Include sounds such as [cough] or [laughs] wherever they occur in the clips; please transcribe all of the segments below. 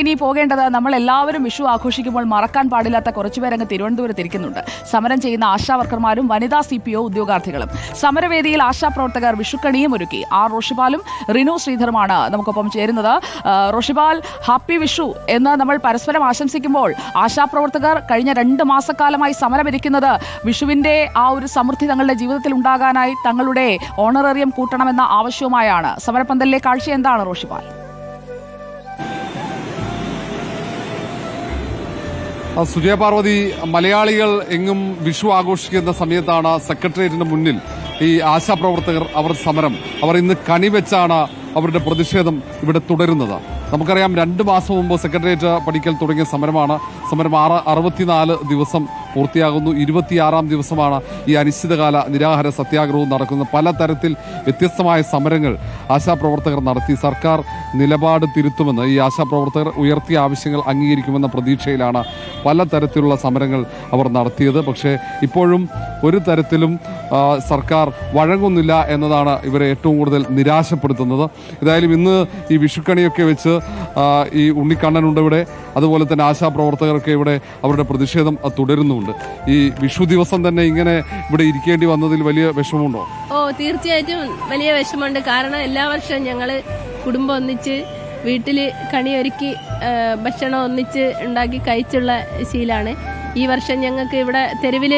ഇനി പോകേണ്ടത് നമ്മൾ എല്ലാവരും വിഷു ആഘോഷിക്കുമ്പോൾ മറക്കാൻ പാടില്ലാത്ത കുറച്ചുപേരങ്ങ് തിരുവനന്തപുരത്ത് ഇരിക്കുന്നുണ്ട്. സമരം ചെയ്യുന്ന ആശാ വർക്കർമാരും വനിതാ സി പി ഒ ഉദ്യോഗാർത്ഥികളും. സമരവേദിയിൽ ആശാ പ്രവർത്തകർ വിഷുക്കണിയും ഒരുക്കി. ആർ റോഷിപാലും റിനു ശ്രീധറുമാണ് നമുക്കൊപ്പം ചേരുന്നത്. റോഷിപാൽ ഹാപ്പി വിഷു എന്ന് നമ്മൾ പരസ്പരം ആശംസിക്കുമ്പോൾ ആശാ പ്രവർത്തകർ കഴിഞ്ഞ രണ്ട് മാസക്കാലമായി സമരമിരിക്കുന്നത് വിഷുവിന്റെ ആ ഒരു സമൃദ്ധി തങ്ങളുടെ ജീവിതത്തിൽ ഉണ്ടാകാനായി തങ്ങളുടെ ഓണറേറിയം കൂട്ടണമെന്ന ആവശ്യവുമായാണ്. സമരപന്തലിലെ കാഴ്ച എന്താണ് റോഷിപാൽ സുജയ പാർവതി മലയാളികൾ എങ്ങും വിഷു ആഘോഷിക്കുന്ന സമയത്താണ് സെക്രട്ടേറിയറ്റിന് മുന്നിൽ ഈ ആശാപ്രവർത്തകർ അവർ സമരം. അവർ ഇന്ന് കണിവെച്ചാണ് അവരുടെ പ്രതിഷേധം ഇവിടെ തുടരുന്നത്. നമുക്കറിയാം രണ്ട് മാസം മുമ്പ് സെക്രട്ടേറിയറ്റ് പഠിക്കൽ തുടങ്ങിയ സമരമാണ്. സമരം ആറ് അറുപത്തിനാല് ദിവസം പൂർത്തിയാകുന്നു. ഇരുപത്തിയാറാം ദിവസമാണ് ഈ അനിശ്ചിതകാല നിരാഹാര സത്യാഗ്രഹവും നടക്കുന്നത്. പലതരത്തിൽ വ്യത്യസ്തമായ സമരങ്ങൾ ആശാപ്രവർത്തകർ നടത്തി. സർക്കാർ നിലപാട് തിരുത്തുമെന്ന് ഈ ആശാപ്രവർത്തകർ ഉയർത്തിയ ആവശ്യങ്ങൾ അംഗീകരിക്കുമെന്ന പ്രതീക്ഷയിലാണ് പലതരത്തിലുള്ള സമരങ്ങൾ അവർ നടത്തിയത്. പക്ഷേ ഇപ്പോഴും ഒരു തരത്തിലും സർക്കാർ വഴങ്ങുന്നില്ല എന്നതാണ് ഇവരെ ഏറ്റവും കൂടുതൽ നിരാശപ്പെടുത്തുന്നത്. ഏതായാലും ഇന്ന് ഈ വിഷുക്കണിയൊക്കെ വെച്ച് ഈ ഉണ്ണിക്കണ്ണനുണ്ട് ഇവിടെ. അതുപോലെ തന്നെ ആശാപ്രവർത്തകരൊക്കെ ഇവിടെ അവരുടെ പ്രതിഷേധം ആ, തുടരുന്നുണ്ട് ഈ വിഷു ദിവസം തന്നെ ഇങ്ങനെ ഇവിടെ ഇരിക്കേണ്ടി വന്നതിൽ വലിയ വിഷമമുണ്ടോ? ഓ തീർച്ചയായിട്ടും വലിയ വിഷമമുണ്ട്. കാരണം എല്ലാ വർഷവും ഞങ്ങൾ കുടുംബം ഒന്നിച്ച് വീട്ടിൽ കണിയൊരുക്കി ഭക്ഷണം ഒന്നിച്ച് ഉണ്ടാക്കി കഴിച്ചുള്ള ശീലാണ്. ഈ വർഷം ഞങ്ങൾക്ക് ഇവിടെ തെരുവിൽ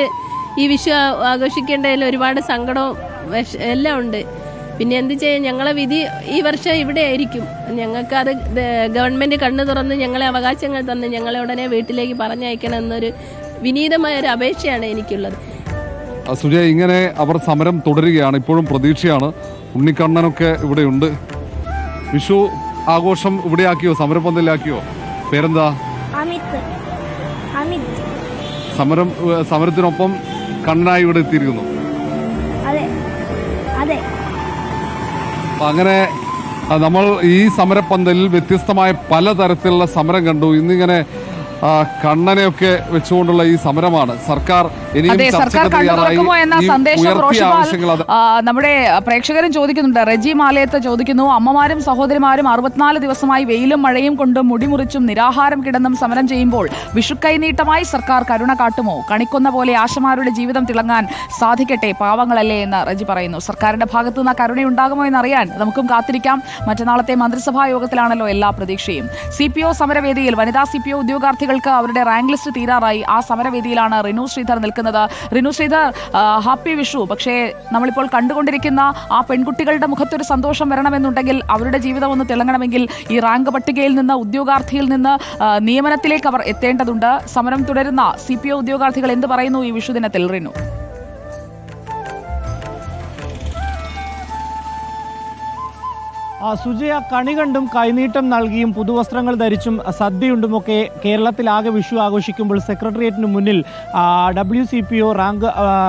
ഈ വിഷു ആഘോഷിക്കേണ്ടതിൽ ഒരുപാട് സങ്കടവും എല്ലാം ഉണ്ട്. പിന്നെ എന്ത് ചെയ്യാൻ ഞങ്ങളെ വിധി ഈ വർഷം ഇവിടെ ആയിരിക്കും. ഞങ്ങൾക്ക് അത് ഗവൺമെന്റ് കണ്ണു തുറന്ന് ഞങ്ങളെ അവകാശങ്ങൾ തന്ന് ഞങ്ങളെ ഉടനെ വീട്ടിലേക്ക് പറഞ്ഞയക്കണം എന്നൊരു വിനീതമായ ഒരു അപേക്ഷയാണ് എനിക്കുള്ളത്. സുജയ ഇങ്ങനെ അവർ സമരം തുടരുകയാണ്. ഇപ്പോഴും പ്രതീക്ഷയാണ്. ഉണ്ണിക്കണ്ണനൊക്കെ ഇവിടെയുണ്ട്. വിഷു ആഘോഷം ഇവിടെയാക്കിയോ? സമരപന്തലിലാക്കിയോ? പേരെന്താ? അമിത്. അമിത്. സമരം സമരത്തിനൊപ്പം കണ്ണനായി ഇവിടെ എത്തിയിരിക്കുന്നു. അതെ. അതെ. അങ്ങനെ നമ്മൾ ഈ സമരപ്പന്തലിൽ വ്യത്യസ്തമായ പലതരത്തിലുള്ള സമരം കണ്ടു. ഇന്നിങ്ങനെ കണ്ണനെയൊക്കെ വെച്ചുകൊണ്ടുള്ള ഈ സമരമാണ്. സർക്കാർ സർക്കാർ തുറക്കുമോ എന്ന സന്ദേശം നമ്മുടെ പ്രേക്ഷകരും ചോദിക്കുന്നുണ്ട്. റെജി മാലയത്ത് ചോദിക്കുന്നു അമ്മമാരും സഹോദരിമാരും അറുപത്തിനാല് ദിവസമായി വെയിലും മഴയും കൊണ്ടും മുടിമുറിച്ചും നിരാഹാരം കിടന്നും സമരം ചെയ്യുമ്പോൾ വിഷുക്കൈനീട്ടമായി സർക്കാർ കരുണ കാട്ടുമോ? കണിക്കുന്ന പോലെ ആശമാരുടെ ജീവിതം തിളങ്ങാൻ സാധിക്കട്ടെ പാവങ്ങളല്ലേ എന്ന് റെജി പറയുന്നു. സർക്കാരിന്റെ ഭാഗത്തു നിന്ന് കരുണയുണ്ടാകുമോ എന്നറിയാൻ നമുക്കും കാത്തിരിക്കാം. മറ്റന്നാളത്തെ മന്ത്രിസഭാ യോഗത്തിലാണല്ലോ എല്ലാ പ്രതീക്ഷയും. സി പി ഒ സമരവേദിയിൽ വനിതാ സി പി ഒ ഉദ്യോഗാർത്ഥികൾക്ക് അവരുടെ റാങ്ക് ലിസ്റ്റ് തീരാറായി. ആ സമരവേദിയിലാണ് റിനു ശ്രീധർ നിൽക്കുന്നത്. റിനു ശ്രീധർ ഹാപ്പി വിഷു. പക്ഷേ നമ്മളിപ്പോൾ കണ്ടുകൊണ്ടിരിക്കുന്ന ആ പെൺകുട്ടികളുടെ മുഖത്തൊരു സന്തോഷം വരണമെന്നുണ്ടെങ്കിൽ അവരുടെ ജീവിതം ഒന്ന് തിളങ്ങണമെങ്കിൽ ഈ റാങ്ക് പട്ടികയിൽ നിന്ന് ഉദ്യോഗാർത്ഥിയിൽ നിന്ന് നിയമനത്തിലേക്ക് അവർ എത്തേണ്ടതുണ്ട്. സമരം തുടരുന്ന സി പി ഒ ഉദ്യോഗാർത്ഥികൾ എന്ത് പറയുന്നു ഈ വിഷുദിനത്തിൽ റിനു? സുജയ കണി കണ്ടും കൈനീട്ടം നൽകിയും പുതുവസ്ത്രങ്ങൾ ധരിച്ചും സദ്യയുണ്ടുമൊക്കെ കേരളത്തിലാകെ വിഷു ആഘോഷിക്കുമ്പോൾ സെക്രട്ടേറിയറ്റിന് മുന്നിൽ W C P O rank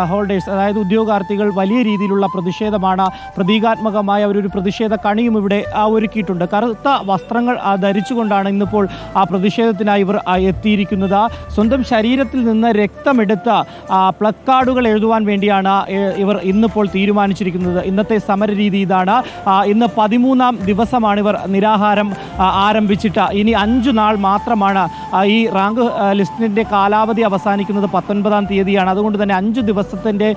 holders അതായത് ഉദ്യോഗാർത്ഥികൾ വലിയ രീതിയിലുള്ള പ്രതിഷേധമാണ് പ്രതീകാത്മകമായ ഒരു പ്രതിഷേധ കണിയും ഇവിടെ ഒരുക്കിയിട്ടുണ്ട്. കറുത്ത വസ്ത്രങ്ങൾ ധരിച്ചുകൊണ്ടാണ് ഇന്നിപ്പോൾ ആ പ്രതിഷേധത്തിനായി ഇവർ എത്തിയിരിക്കുന്നത്. സ്വന്തം ശരീരത്തിൽ നിന്ന് രക്തമെടുത്ത പ്ലക്കാർഡുകൾ എഴുതുവാൻ വേണ്ടിയാണ് ഇവർ ഇന്നിപ്പോൾ തീരുമാനിച്ചിരിക്കുന്നത്. ഇന്നത്തെ സമര രീതി ഇതാണ് ഇന്ന് പതിമൂന്നാം ദിവസമാണ് ഇവർ നിരാഹാരം ആരംഭിച്ചിട്ട്. ഇനി അഞ്ചു നാൾ മാത്രമാണ് ഈ റാങ്ക് ലിസ്റ്റിന്റെ കാലാവധി അവസാനിക്കുന്നത് പത്തൊൻപതാം തീയതിയാണ്. അതുകൊണ്ട് തന്നെ അഞ്ച് ദിവസത്തിന്റെ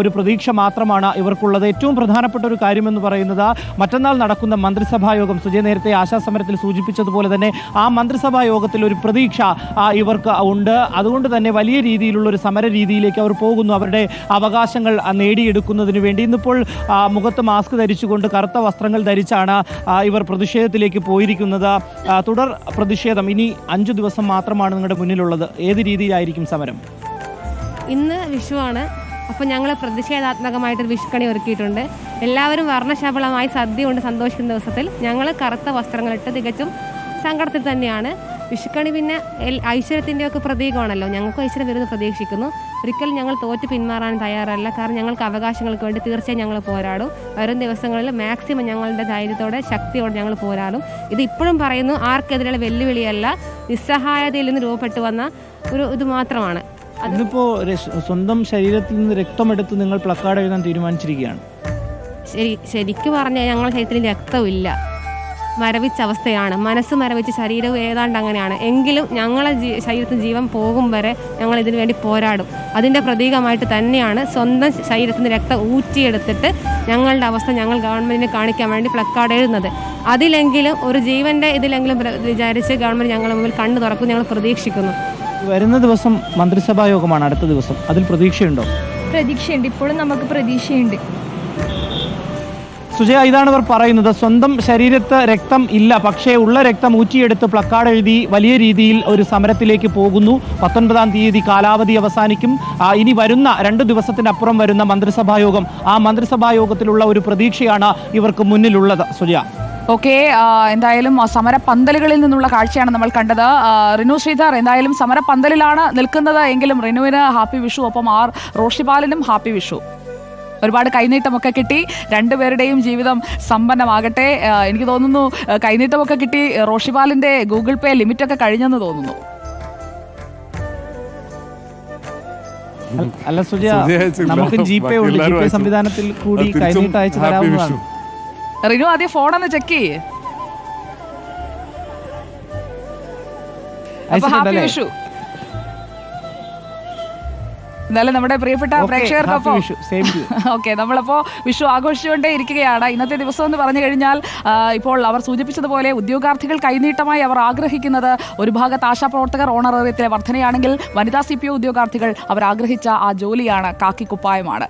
ഒരു പ്രതീക്ഷ മാത്രമാണ് ഇവർക്കുള്ളത്. ഏറ്റവും പ്രധാനപ്പെട്ട ഒരു കാര്യമെന്ന് പറയുന്നത് മറ്റന്നാൾ നടക്കുന്ന മന്ത്രിസഭാ യോഗം സുജയ് നേരത്തെ ആശാസമരത്തിൽ സൂചിപ്പിച്ചതുപോലെ തന്നെ ആ മന്ത്രിസഭാ യോഗത്തിൽ ഒരു പ്രതീക്ഷ ഇവർക്ക് ഉണ്ട്. അതുകൊണ്ട് തന്നെ വലിയ രീതിയിലുള്ള ഒരു സമര രീതിയിലേക്ക് അവർ പോകുന്നു. അവരുടെ അവകാശങ്ങൾ നേടിയെടുക്കുന്നതിന് വേണ്ടി. ഇന്നിപ്പോൾ മുഖത്ത് മാസ്ക് ധരിച്ചുകൊണ്ട് കറുത്ത വസ്ത്രങ്ങൾ ധരിച്ചാണ് ആ, ഇവർ പ്രതിഷേധത്തിലേക്ക് പോയിരിക്കുന്നത്. തുടർ പ്രതിഷേധം ഇനി അഞ്ചു ദിവസം മാത്രമാണ് നിങ്ങളുടെ മുന്നിലുള്ളത്. ഏത് രീതിയിലായിരിക്കും സമരം? ഇന്ന് വിഷുവാണ് അപ്പോൾ ഞങ്ങൾ പ്രതിഷേധാത്മകമായിട്ടൊരു വിഷുക്കണി ഒരുക്കിയിട്ടുണ്ട്. എല്ലാവരും വർണശബളമായി സദ്യ കൊണ്ട് സന്തോഷിക്കുന്ന ദിവസത്തിൽ. ഞങ്ങൾ കറുത്ത വസ്ത്രങ്ങളിട്ട് തികച്ചും സങ്കടത്തിൽ തന്നെയാണ്. വിഷുക്കണി പിന്നെ ഐശ്വര്യത്തിന്റെ ഒക്കെ പ്രതീകമാണല്ലോ. ഞങ്ങൾക്കും ഐശ്വര്യം വരുന്നത് പ്രതീക്ഷിക്കുന്നു. ഒരിക്കലും ഞങ്ങൾ തോറ്റ് പിന്മാറാൻ തയ്യാറല്ല. കാരണം ഞങ്ങൾക്ക് അവകാശങ്ങൾക്ക് വേണ്ടി തീർച്ചയായും ഞങ്ങൾ പോരാടും. വരും ദിവസങ്ങളിൽ മാക്സിമം ഞങ്ങളുടെ ധൈര്യത്തോടെ ശക്തിയോടെ ഞങ്ങൾ പോരാടും. ഇത് ഇപ്പോഴും പറയുന്നു ആർക്കെതിരെയുള്ള വെല്ലുവിളിയല്ല നിസ്സഹായതയിൽ നിന്ന് രൂപപ്പെട്ടു വന്ന ഒരു ഇത് മാത്രമാണ്. അതിപ്പോ സ്വന്തം ശരീരത്തിൽ നിന്ന് രക്തമെടുത്ത് നിങ്ങൾ പ്ലക്കാർഡ് എഴുതാൻ തീരുമാനിച്ചിരിക്കുകയാണ്. ശരി ശരിക്കും പറഞ്ഞാൽ ഞങ്ങളുടെ ശരീരത്തിൽ രക്തമില്ല. മരവിച്ച അവസ്ഥയാണ്. മനസ്സ് മരവിച്ച് ശരീരവും ഏതാണ്ട് അങ്ങനെയാണ്. എങ്കിലും ഞങ്ങളെ ജീ ശരീരത്തിന് ജീവൻ പോകും വരെ ഞങ്ങൾ ഇതിനു വേണ്ടി പോരാടും. അതിന്റെ പ്രതീകമായിട്ട് തന്നെയാണ് സ്വന്തം ശരീരത്തിൽ നിന്ന് രക്തം ഊറ്റിയെടുത്തിട്ട് ഞങ്ങളുടെ അവസ്ഥ ഞങ്ങൾ ഗവൺമെന്റിന് കാണിക്കാൻ വേണ്ടി പ്ലക്കാർഡ് എഴുതുന്നത്. അതിലെങ്കിലും ഒരു ജീവന്റെ ഇതിലെങ്കിലും വിചാരിച്ച് ഗവൺമെന്റ് ഞങ്ങളുടെ മുമ്പിൽ കണ്ണു തുറക്കും ഞങ്ങൾ പ്രതീക്ഷിക്കുന്നു. വരുന്ന ദിവസം മന്ത്രിസഭാ യോഗമാണ് അടുത്ത ദിവസം. അതിൽ പ്രതീക്ഷയുണ്ടോ? പ്രതീക്ഷയുണ്ട്. ഇപ്പോഴും നമുക്ക് പ്രതീക്ഷയുണ്ട്. സുജയ ഇതാണ് ഇവർ പറയുന്നത്. സ്വന്തം ശരീരത്ത് രക്തം ഇല്ല പക്ഷേ ഉള്ള രക്തം ഊറ്റിയെടുത്ത് പ്ലക്കാർഡ് എഴുതി വലിയ രീതിയിൽ ഒരു സമരത്തിലേക്ക് പോകുന്നു. പത്തൊൻപതാം തീയതി കാലാവധി അവസാനിക്കും. ഇനി വരുന്ന രണ്ട് ദിവസത്തിനപ്പുറം വരുന്ന മന്ത്രിസഭാ യോഗം. ആ മന്ത്രിസഭാ യോഗത്തിലുള്ള ഒരു പ്രതീക്ഷയാണ് ഇവർക്ക് മുന്നിലുള്ളത്. സുജയ. ഓക്കെ എന്തായാലും സമര പന്തലുകളിൽ നിന്നുള്ള കാഴ്ചയാണ് നമ്മൾ കണ്ടത്. റിനു ശ്രീധർ എന്തായാലും സമരപന്തലിലാണ് നിൽക്കുന്നത്. എങ്കിലും റിനുവിന് ഹാപ്പി വിഷു ഒപ്പം ആർ റോഷിപാലിനും ഹാപ്പി വിഷു. ഒരുപാട് കൈനീട്ടമൊക്കെ കിട്ടി. രണ്ടുപേരുടെയും ജീവിതം സമ്പന്നമാകട്ടെ. എനിക്ക് തോന്നുന്നു കൈനീട്ടമൊക്കെ കിട്ടി റോഷിപാലിന്റെ ഗൂഗിൾ പേ ലിമിറ്റൊക്കെ കഴിഞ്ഞെന്ന് തോന്നുന്നു. അല്ല- സുജയ നമുക്ക് ജി പേ ഉണ്ട് ജി പേ സംവിധാനത്തിൽ കൂടി കൈനീട്ട് അയച്ചു തരാവുന്നതാണ് റിനു ആദ്യം ഫോണൊന്ന് ചെക്ക് ചെയ്യേ. അപ്പൊ ഹാപ്പി വിഷു എന്നാലും നമ്മുടെ പ്രിയപ്പെട്ട പ്രേക്ഷകർക്കൊപ്പം. ഓക്കെ [laughs] നമ്മളപ്പോ വിഷു ആഘോഷിച്ചുകൊണ്ടേ ഇരിക്കുകയാണ് ഇന്നത്തെ ദിവസം എന്ന് പറഞ്ഞു കഴിഞ്ഞാൽ ഇപ്പോൾ അവർ സൂചിപ്പിച്ചതുപോലെ ഉദ്യോഗാർത്ഥികൾ കൈനീട്ടമായി അവർ ആഗ്രഹിക്കുന്നത് ഒരു ഭാഗത്ത് ആശാപ്രവർത്തകർ ഓണറേറിയത്തിലെ വർധനയാണെങ്കിൽ വനിതാ സി പി ഒ ഉദ്യോഗാർത്ഥികൾ അവർ ആഗ്രഹിച്ച ആ ജോലിയാണ് കാക്കി കുപ്പായമാണ്